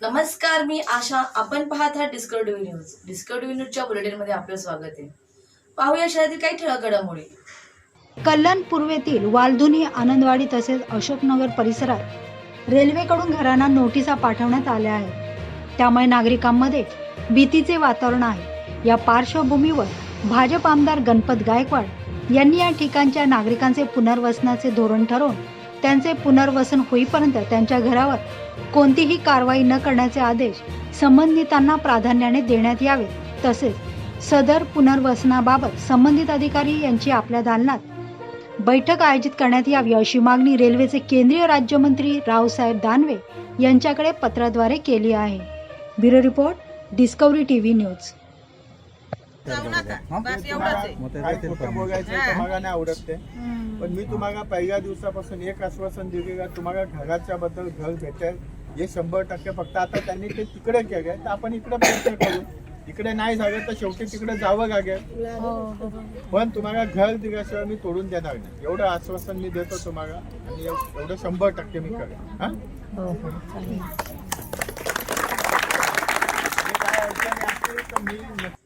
नमस्कार मी आशा. आपण पाहत आहात डिस्कवरी न्यूज डिस्कवरी न्यूजच्या बुलेटिनमध्ये आपलं स्वागत आहे. पाहूया शहरातील काही ठळक घडामोडी कल्याण पूर्वेतील वालधुनी आनंदवाडी तसेच अशोकनगर परिसरात रेल्वेकडून घरांना नोटिसा पाठवण्यात आल्या आहेत. त्यामुळे नागरिकांमध्ये भीतीचे वातावरण आहे. या पार्श्वभूमीवर भाजप आमदार गणपत गायकवाड यांनी या ठिकाणच्या नागरिकांचे पुनर्वसनाचे धोरण ठरवून त्यांचे पुनर्वसन होईपर्यंत त्यांच्या घरावर कोणतीही कारवाई न करण्याचे आदेश संबंधितांना प्राधान्याने देण्यात यावे तसेच सदर पुनर्वसनाबाबत संबंधित अधिकारी यांची आपल्या दालनात बैठक आयोजित करण्यात यावी अशी मागणी रेल्वेचे केंद्रीय राज्यमंत्री रावसाहेब दानवे यांच्याकडे पत्राद्वारे केली आहे. Bureau report Discovery T V news. जाऊ नका. बस एवढंच आहे. काय खोटं बोलायचं हा. तुम्हाला नाही आवडत ते. पण मी तुम्हाला पहिल्या दिवसापासून एक आश्वासन दिले का तुम्हाला घराच्या बद्दल घर भेटेल. हे शंभर टक्के फक्त आता त्यांनी ते तिकडे केले तर आपण इकडे प्रयत्न करू. इकडे नाही झालं तर शेवटी तिकडे जावं लागेल. पण तुम्हाला घर दिल्याशिवाय मी तोडून देणार नाही. एवढं आश्वासन मी देतो तुम्हाला आणि एव- एवढं शंभर टक्के मी करेन. हा? काय अडचणी तर मी नक्की